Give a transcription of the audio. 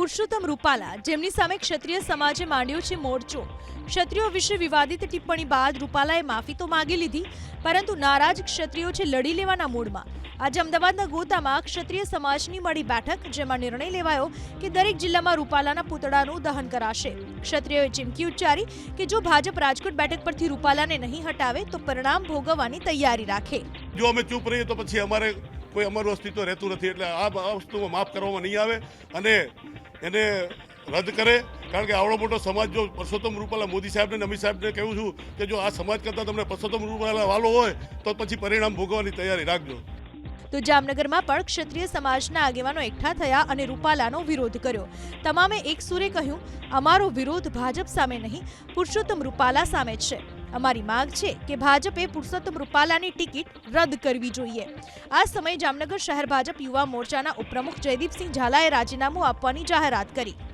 પુરુષોત્તમ રૂપાલા, જેમની સામે ક્ષત્રિય સમાજે માંડ્યો છે મોરચો. ક્ષત્રિયો વિશે વિવાદિત ટિપ્પણી બાદ રૂપાલાએ માફી તો માગી લીધી, પરંતુ નારાજ ક્ષત્રિયો છે લડી લેવાના મૂડમાં. આજે અમદાવાદના ગોતામાં ક્ષત્રિય સમાજની મળી બેઠક, જેમાં નિર્ણય લેવાયો કે દરેક જિલ્લામાં રૂપાલાના પુતળાનું દહન કરાશે. ક્ષત્રિયોએ ચીમકી ઉચ્ચારી કે જો ભાજપ રાજકોટ બેઠક પરથી રૂપાલાને નહીં હટાવે, તો પરિણામ ભોગવવાની તૈયારી રાખે. જો અમે ચૂપ રહીએ તો પછી અમારે કોઈ અમારું અસ્તિત્વ રહેતું નથી, એટલે આ વસ્તુમાં માફ કરવામાં નહીં આવે. અને એને રદ કરે. કારણ કે આવડો મોટો સમાજ જો પરસોત્તમ રૂપાલા મોદી સાહેબને અમિત સાહેબને કહું છું કે જો આ સમાજ કરતાં તમને પરસોત્તમ રૂપાલા વાલો હોય, તો પછી પરિણામ ભોગવવાની તૈયારી રાખજો. તો જામનગરમાં પણ ક્ષત્રિય સમાજના આગેવાનો એકઠા થયા અને રૂપાલાનો વિરોધ કર્યો. તમામે એક સુરે કહ્યું, અમારો વિરોધ ભાજપ સામે નહીં, પુરુષોત્તમ રૂપાલા સામે છે. અમારી માંગ છે કે ભાજપે પુરુષોત્તમ રૂપાલાની ટિકિટ રદ કરવી જોઈએ. આ સમયે જામનગર શહેર ભાજપ યુવા મોરચાના ઉપપ્રમુખ જયદીપસિંહ ઝાલાએ રાજીનામું આપવાની જાહેરાત કરી.